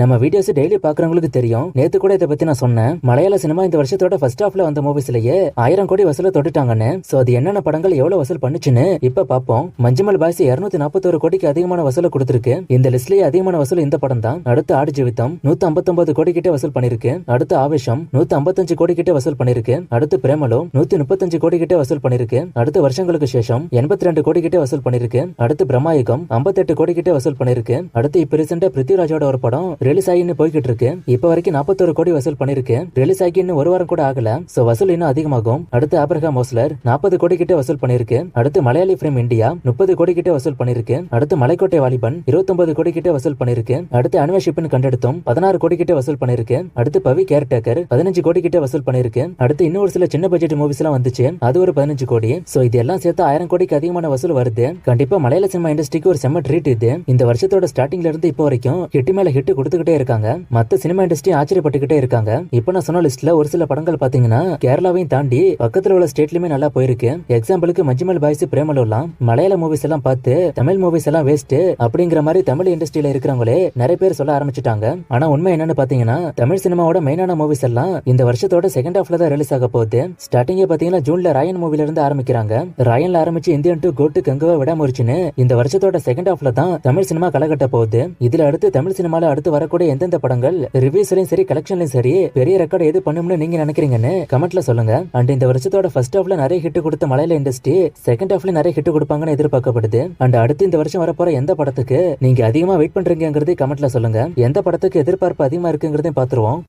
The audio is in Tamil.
நம்ம வீடியோஸ் டெய்லி பாக்குறவங்களுக்கு தெரியும். நேத்து கூட இதை பத்தி நான் சொன்னேன். மலையாள சினிமா இந்த வருஷத்தோட ஃபர்ஸ்ட் ஹாஃப்ல வந்த மூவிஸ்லயே ஆயிரம் கோடி வசூல தொட்டுட்டாங்கன்னு. சோ அது என்னென்ன படங்கள் எவ்வளவு வசூல் பண்ணுச்சுன்னு இப்ப பாப்போம் மஞ்சுமல் பாய்ஸ் இருநூத்தி நாற்பத்தோரு கோடிக்கு அதிகமான வசூல கொடுத்திருக்கு. இந்த லிஸ்ட்லயே அதிகமான வசூல் இந்த படம் தான். அடுத்து ஆடு ஜீவிதம் நூத்தி ஐம்பத்தொன்பது கோடி கிட்ட வசூல் பண்ணிருக்கு அடுத்து ஆவேஷம் நூத்தி ஐம்பத்தஞ்சு கோடி கிட்ட வசூல் பண்ணிருக்கு அடுத்து பிரேமலோ நூத்தி முப்பத்தஞ்சு கோடி கிட்ட வசூல் பண்ணிருக்கு அடுத்து வருஷங்களுக்கு சேஷம் எண்பத்தி ரெண்டு கோடி கிட்ட வசூல் பண்ணிருக்கு அடுத்து பிரம்மாயுகம் ஐம்பத்தெட்டு கோடி கிட்ட வசூல் பண்ணிருக்கு அடுத்து இப்ப ரீசெண்டா பிருத்திவிராஜோட ஒரு படம் ரிலீஸ் ஆகி இன்னும் போய்கிட்டு இருக்கு. இப்ப வரைக்கும் நாற்பத்தொரு கோடி வசூல் பண்ணிருக்கு. ரிலீஸ் ஆகி இன்னும் ஒரு வாரம் கூட ஆகல. சோ வசூல் இன்னும் அதிகமாகும். அடுத்து ஆப்ரஹாம் மோஸ்லர் நாற்பது கோடி கிட்ட வசூல் பண்ணிருக்கு. அடுத்து மலையாளி ஃபிலிம் இந்தியா முப்பது கோடி கிட்ட வசூல் பண்ணிருக்கு. அடுத்து மலைக்கோட்டை வாலிபன் இருபத்தொன்பது கோடி கிட்ட வசூல் பண்ணிருக்கு. அடுத்து அன்வஷிப்பின் கண்டெடுத்தும் பதினாறு கோடி கிட்ட வசூல் பண்ணிருக்கு. அடுத்து பவி கேர்டேக்கர் பதினஞ்சு கோடி கிட்ட வசூல் பண்ணிருக்கு. அடுத்து இன்னும் ஒரு சில சின்ன பட்ஜெட் மூவிஸ் எல்லாம் வந்துச்சு. அது ஒரு பதினஞ்சு கோடி. சோ இது எல்லாம் சேர்த்து ஆயிரம் கோடிக்கு அதிகமான வசூல் வருது. கண்டிப்பா மலையாள சினிமா இண்டஸ்ட்ரிக்கு ஒரு செம்ம ட்ரீட் இது. இந்த வருஷத்தோட ஸ்டார்டிங்ல இருந்து இப்போ வரைக்கும் ஹிட் மேல ஹிட் கொடுத்துக்கிட்டே இருக்காங்க. மத்த சினிமா இண்டஸ்ட்ரி ஆச்சரியப்பட்டுக்கிட்டே இருக்காங்க. இப்ப நான் சொன்ன லிஸ்ட்ல ஒரு சில படங்கள் பாத்தீங்கன்னா கேரளாவையும் தாண்டி பக்கத்துல உள்ள ஸ்டேட்லயுமே நல்லா போயிருக்கு. எக்ஸாம்பிளுக்கு மஞ்சுமல் பாய்ஸ் பிரேமலூர்லாம் மலையாள மூவிஸ் எல்லாம் பார்த்து தமிழ் மூவிஸ் எல்லாம் வேஸ்ட் அப்படிங்கிற மாதிரி தமிழ் இண்டஸ்ட்ரியில இருக்கிறவங்களே நிறைய பேர் சொல்ல ஆரம்பிச்சிட்டாங்க. ஆனா உண்மை என்னன்னு பாத்தீங்கன்னா தமிழ் சினிமாவோட மெயினான மூவிஸ் எல்லாம் இந்த வருஷத்தோட செகண்ட் ஹாஃப்ல தான் ரிலீஸ் ஆக போகுது. ஸ்டார்டிங்கே பாத்தீங்கன்னா ஜூன்ல ராயன் மூவில இருந்து ஆரம்பிக்கிறாங்க. ராயன்ல ஆரம்பிச்சு இந்தியன் டு கோட்டு கங்கவா விடாமுறிச்சுன்னு இந்த வருஷத்தோட செகண்ட் ஹாஃப்ல தான் தமிழ் சினிமா கலகட்ட போகுது. இதுல அடுத்து தமிழ் சினிமால அடுத்து வர வரக்கூடிய எந்தெந்த படங்கள் ரிவ்யூஸ்லயும் சரி கலெக்ஷன்லயும் சரி பெரிய ரெக்கார்டு எது பண்ணும்னு நீங்க நினைக்கிறீங்கன்னு கமெண்ட்ல சொல்லுங்க. அண்ட் இந்த வருஷத்தோட ஃபர்ஸ்ட் ஹாஃப்ல நிறைய ஹிட் கொடுத்த மலையாள இண்டஸ்ட்ரி செகண்ட் ஹாஃப்ல நிறைய ஹிட் கொடுப்பாங்கன்னு எதிர்பார்க்கப்படுது. அண்ட் அடுத்து இந்த வருஷம் வரப்போற எந்த படத்துக்கு நீங்க அதிகமா வெயிட் பண்றீங்கிறது கமெண்ட்ல சொல்லுங்க. எந்த படத்துக்கு எதிர்பார்ப்பு அதிகமா இருக்குங்கிறதையும் பாத்துருவோம்